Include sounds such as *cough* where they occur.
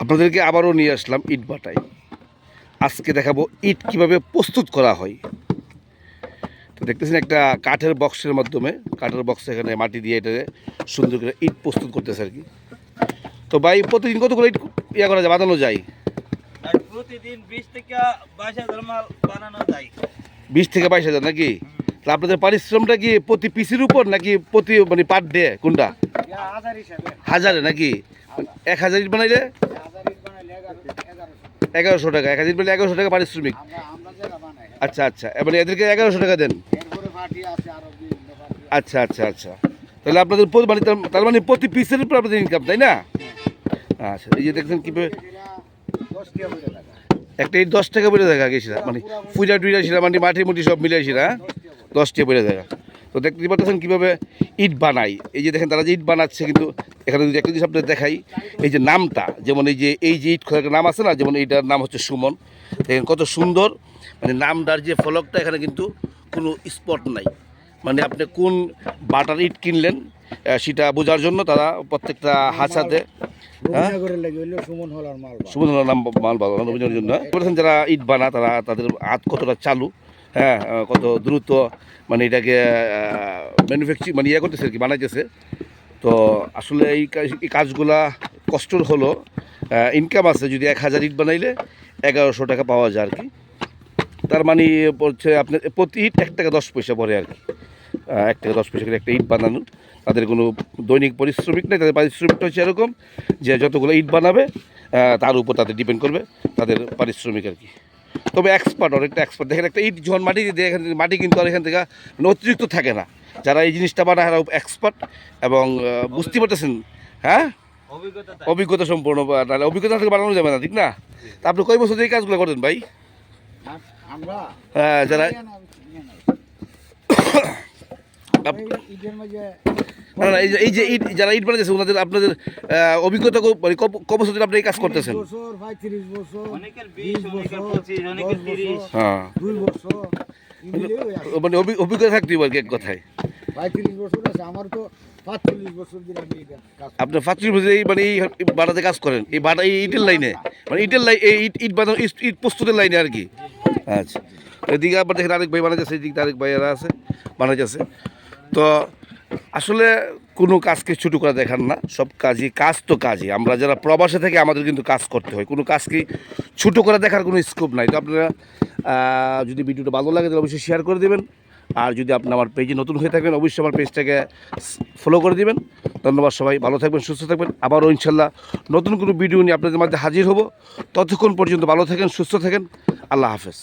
আপনাদেরকে আবারও নিয়ে আসলাম ইট বাটাই। আজকে দেখাবো ইট কীভাবে প্রস্তুত করা হয়। তো দেখতেছেন একটা কাঠের বক্সের মাধ্যমে কাঠের বক্স এখানে মাটি দিয়ে এটা সুন্দর করে ইট প্রস্তুত করতেছে আর কি। তো ভাই প্রতিদিন কতগুলো ইট ইয়া করা যায় বানানো যায়? প্রতিদিন বিশ থেকে বাইশ হাজার মাল বানানো যায়। বিশ থেকে বাইশ হাজার নাকি? তা আপনাদের পারিশ্রমটা কি প্রতি পিসির উপর নাকি প্রতি মানে পার ডে কোনটা? হাজারে নাকি? এক হাজার ইট বানাইলে হাজার ইট বানাইলে এগারো এগারোশো টাকা এক হাজার ইট এগারোশো টাকা পারিশ্রমিক। আচ্ছা আচ্ছা এবারে এদেরকে এগারোশো টাকা দেন। আচ্ছা আচ্ছা আচ্ছা। তাহলে আপনাদের প্রতি- মানে তার- মানে প্রতি পিসের উপর আপনাদের ইনকাম তাই না? আচ্ছা এই যে দেখছেন কীভাবে একটা এই দশ টাকা বেড়ে দেখা গেছিলাম মানে পূজা টুজা ছিল মানে মাটি মুটি সব মিলে ছিল হ্যাঁ? দশ টাকা বেড়ে দেখা। তো দেখতে পাচ্ছেন কীভাবে ইট বানাই এই যে দেখেন তারা যে ইট বানাচ্ছে কিন্তু এখানে যদি একটা জিনিস আপনাদের দেখাই এই যে নামটা যেমন এই যে এই যে ইট খোলার নাম আছে না যেমন এইটার নাম হচ্ছে সুমন। দেখেন কত সুন্দর মানে নামটার যে ফলকটা এখানে কিন্তু কোনো স্পট নাই। মানে আপনি কোন বাটার ইট কিনলেন সেটা বোঝার জন্য তারা প্রত্যেকটা হাসাতে হ্যাঁ? সুমন নাম মাল ভালো জন্য। যারা ইট বানা তারা তাদের হাত কতটা চালু। হ্যাঁ কত দ্রুত মানে এটাকে ম্যানুফ্যাকচারিং মানে ইয়ে করতেছে আর কি, বানাইতেছে। তো আসলে এই কাজ- এই কাজগুলা কষ্টর হলো ইনকাম আছে যদি এক হাজার ইট বানাইলে এগারোশো টাকা পাওয়া যায় আর কি। তার মানে বলছে আপনার প্রতি ইট এক টাকা দশ পয়সা পড়ে আর কি। এক টাকা দশ পয়সা করে একটা ইট বানানো তাদের কোনো দৈনিক পরিশ্রমিক নেই, তাদের পারিশ্রমিকটা হচ্ছে এরকম যে যতগুলো ইট বানাবে তার উপর তাদের ডিপেন্ড করবে, তাদের পারিশ্রমিক আর কি। তবে এক্সপার্ট অনেকটা এক্সপার্ট দেখেন একটা ইট যখন মাটি দিয়ে এখান মাটি কিন্তু আর এখান থেকে মানে অতিরিক্ত থাকে না। যারা এই জিনিসটা বানায় তারা এক্সপার্ট এবং বুঝতে পারতেছেন? হ্যাঁ? অভিজ্ঞতা সম্পূর্ণ নাহলে অভিজ্ঞতা থেকে বানানো যাবে না ঠিক না? তা আপনি কয় বছর ধরে এই কাজগুলো করেন ভাই? হ্যাঁ, যারা *coughs* না, না এই যে ইট যারা ইট বানাইতেছে ওনাদের আপনাদের অভিজ্ঞতা ক- মানে ক- বছর ধরে আপনি এই কাজ করতেছেন? হ্যাঁ। মানে অভি- অভিজ্ঞতা থাকতে হবে এক কথায়। তো পাঁচচল্লিশ বছর দিন আমি এটা কাজ করি। আপনার ফাত্রিশ বছর এই মানে এই বাটাতে কাজ করেন এই বাটা এই ইটের লাইনে? মানে ইটের লাইন এই ইট ইট বানানো ইট- ইট প্রস্তুতের লাইনে আর কি? আচ্ছা। এদিকে আবার দেখেন আরেক ভাই বানাইতেছে এদিকে আরেক ভাইয়েরা আছে বানাইতেছে। তো আসলে কোনো কাজকে ছোটো করে দেখান না, সব কাজই, কাজ তো কাজই। আমরা যারা প্রবাসে থেকে আমাদের কিন্তু কাজ করতে হয়। কোনো কাজকে ছোটো করে দেখার কোনো স্কোপ নাই। তো আপনারা যদি ভিডিওটা ভালো লাগে তাহলে অবশ্যই শেয়ার করে দেবেন। আর যদি আপনি আমার পেজে নতুন হয়ে থাকেন, অবশ্যই আমার পেজটাকে ফলো করে দিবেন। ধন্যবাদ সবাই, ভালো থাকবেন, সুস্থ থাকবেন। আবারও ইনশাল্লাহ নতুন কোনো ভিডিও নিয়ে আপনাদের মাঝে হাজির হব। ততক্ষণ পর্যন্ত ভালো থাকেন, সুস্থ থাকেন। আল্লাহ হাফেজ।